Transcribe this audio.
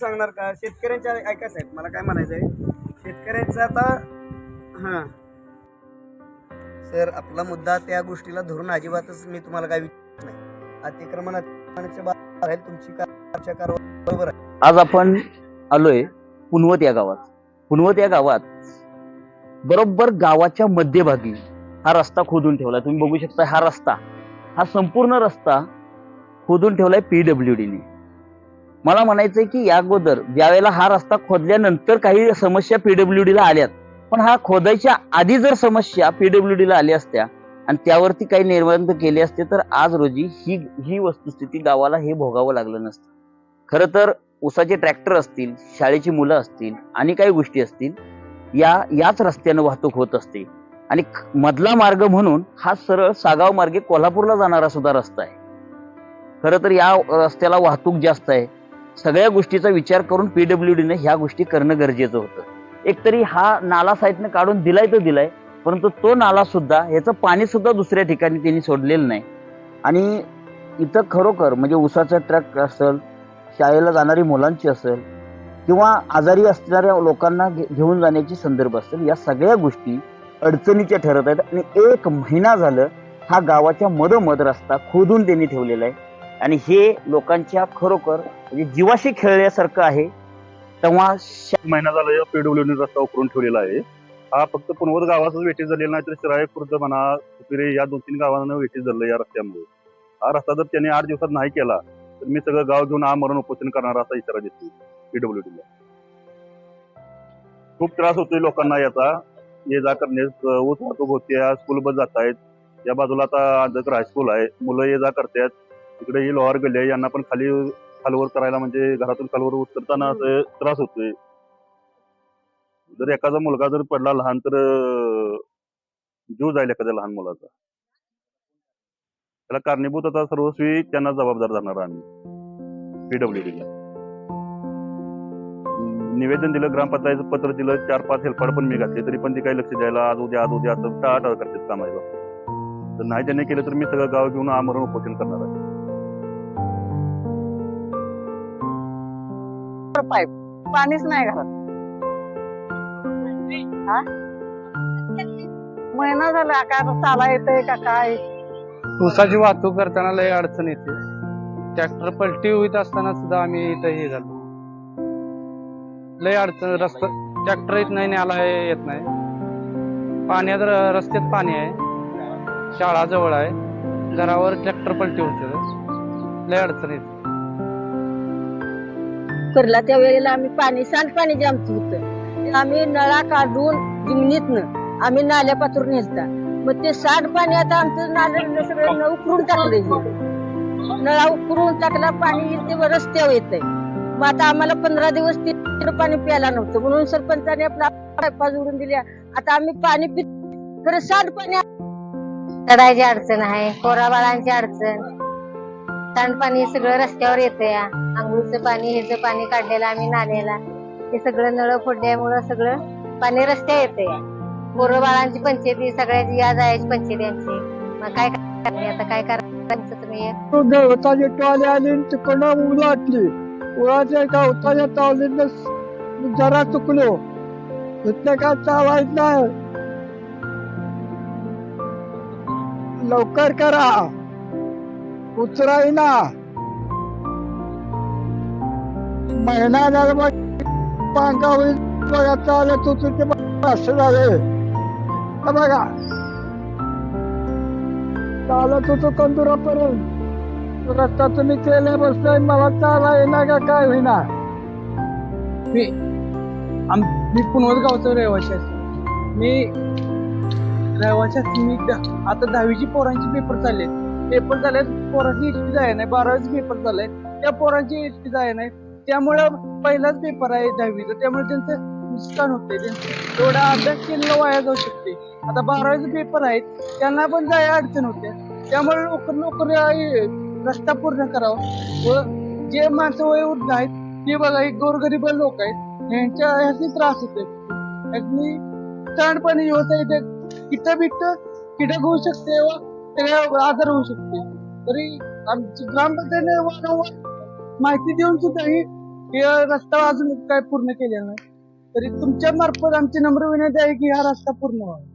सांगणार का? शेतकऱ्यांच्या ऐका साहेब मला काय म्हणायचं आहे? शेतकऱ्यांचं आता हां. सर आपला मुद्दा त्या गोष्टीला धरून अजिबातच मी तुम्हाला काय विचारत नाही. अतिक्रमण अतिक्रमणाच्या बाहेर तुमची कारवाई बरोबर आहे. आज आपण आलोय पुनवत या गावात. पुनवत या गावात बरोबर गावाच्या मध्यभागी हा रस्ता खोदून ठेवला तुम्ही बघू शकता हा रस्ता हा संपूर्ण रस्ता खोदून ठेवलाय पीडब्ल्यू डीने मला म्हणायचंय की या अगोदर ज्यावेळेला हा रस्ता खोदल्यानंतर काही समस्या पीडब्ल्यू ला आल्यात. पण हा खोदायच्या आधी जर समस्या पीडब्ल्यू ला आल्या असत्या आणि त्यावरती काही निर्बंध केले असते तर आज रोजी ही ही वस्तुस्थिती गावाला हे भोगावं लागलं नसतं. खरं तर उसाचे ट्रॅक्टर असतील शाळेची मुलं असतील आणि काही गोष्टी असतील या याच रस्त्यानं वाहतूक होत असते. आणि मधला मार्ग म्हणून हा सरळ सागाव मार्गे कोल्हापूरला जाणारा सुद्धा रस्ता आहे. खरं तर या रस्त्याला वाहतूक जास्त आहे. सगळ्या गोष्टीचा विचार करून पीडब्ल्यू डीने ह्या गोष्टी करणं गरजेचं होतं. एकतरी हा नाला साईडनं काढून दिलाय तर दिलाय परंतु तो नाला सुद्धा ह्याचं पाणी सुद्धा दुसऱ्या ठिकाणी त्यांनी सोडलेलं नाही. आणि इथं खरोखर म्हणजे उसाचा ट्रक असेल शाळेला जाणारी मुलांची असेल किंवा आजारी असणाऱ्या लोकांना घे- घेऊन जाण्याची संदर्भ असेल या सगळ्या गोष्टी अडचणीच्या ठरत आहेत. आणि एक महिना झालं हा गावाच्या मधोमध रस्ता खोदून त्यांनी ठेवलेला आहे. आणि हे लोकांच्या खरोखर म्हणजे जीवाशी खेळल्यासारखं आहे. तेव्हा महिना झाला या पीडब्ल्यूडी रस्ता उकरून ठेवलेला आहे. हा फक्त पुनवत गावाचाच वेटीस झालेला नाही तर शिराय खुर्द म्हणा सुपिरे या दोन तीन गावांना वेटीस झालं या रस्त्यामुळे. हा रस्ता जर त्यांनी आठ दिवसात नाही केला तर मी सगळं गाव घेऊन आमरण उपोषण करणार असा इशारा देतो पीडब्ल्यूडीला खूप त्रास होतोय लोकांना याचा. ये जा करण्यास ऊस वाहतूक होते स्कूल बस जात आहेत. या बाजूला आता आंधकर हायस्कूल आहे. मुलं ये जा करतात. इकडे ही लोहार गल्ली आहे. यांना पण खाली खालवर करायला म्हणजे घरातून खालवर उतरताना असं त्रास होतोय. जर एखादा मुलगा जर पडला लहान तर जीव जाईल एखाद्या लहान मुलाचा. त्याला कारणीभूत आता सर्वस्वी त्यांना जबाबदार राहणार आम्ही. पीडब्ल्यूडीला निवेदन दिलं ग्रामपंचायत पत्र दिलं चार पाच हेल्पाड पण मी घातले तरी पण ते काही लक्ष द्यायला आज उद्या आज उद्या असं टाळाटाळ करतात कामाचं तर नाही त्यांनी केलं तर मी सगळं गाव घेऊन आमरण उपोषण करणार आहे. पाईप पाणीच नाही घरात. हा? महिना झाला का चाला येतंय का काय? ऊसाची वाहतूक करताना लय अडचण येते. ट्रॅक्टर पलटी होईत असताना सुद्धा आम्ही इथं हे झालो. लय अडचण रस्ता ट्रॅक्टर येत नाही न्यायला हे येत नाही. पाण्यात र- रस्त्यात पाणी आहे. शाळा जवळ आहे. घरावर ट्रॅक्टर पलटी होते. लय अडचण येते. करला त्या वेळेला आम्ही पाणी सांडपाणी आमचं होतं आम्ही नळा काढून जिमनीतनं आम्ही नाल्या पातूर नेलता. मग ते सांडपाणी आता आमचं नाल्या सगळं नळ उकरून टाकलं नळा उकरून टाकला पाणी येईल ते रस्त्यावर येतंय. मग आता आम्हाला पंधरा दिवस तिथं पाणी प्यायला नव्हतं. म्हणून सरपंचाने आपला जोडून दिल्या. आता आम्ही पाणी पित खरं सांडपाणी चढायची अडचण आहे पोराबाळांची अडचण. सांडपाणी सगळं रस्त्यावर येतंय. आंघोळीचं पाणी ह्याचं पाणी काढलेलं आम्ही नाल्याला. ते सगळं नळ फोडल्यामुळं सगळं पाणी रस्त्या येतंय. पोरं बाळांची पंचायती सगळ्याची या जायची पंचायती आमची. मग काय आता काय करायचं तुम्ही गवताची टॉली आली आणि तिकडनं उलाटली उलाच्या गवताच्या टॉलीनं जरा चुकलो. इथलं काय चालायचं नाही. लवकर करा. उचराय ना महिना झाला मग पांगा होईल बघा चालत होतो ते असं झाले. हा बघा. चालत होतो कंदुरापर्यंत. रस्ता तुम्ही केल्या बसलाय मला चाला येणार का काय होईना? मी आम मी पुनवत गावचा रहिवासी मी रहिवाशी मी आता दहावीची पोरांची पेपर चालले पेपर झाले पोरांची एसटी जाय नाही बारावीचे पेपर झालाय त्या पोरांची एसटी जाय नाही. त्यामुळं पहिलाच पेपर आहे दहावीचा. त्यामुळे त्यांचं नुकसान होते तेवढा एवढा अभ्यास केलेला वाया जाऊ शकते आता बारावीचे पेपर आहेत त्यांना पण जाय अडचण होते त्यामुळे लवकर लवकर रस्ता पूर्ण करावा. व जे माणसं वयोवृद्ध आहेत ते बघा एक गोरगरीब लोक आहेत यांच्या ह्याची त्रास होते आणि सांडपाणी होत आहे किट बिट किटक होऊ शकते व सगळ्या आजार होऊ शकते. तरी आमची ग्रामपंचायतीने वारंवार माहिती देऊन सुद्धा ही रस्ता अजून काय पूर्ण केलेला नाही. तरी तुमच्या मार्फत आमची नम्र विनंती आहे की हा रस्ता पूर्ण व्हावा.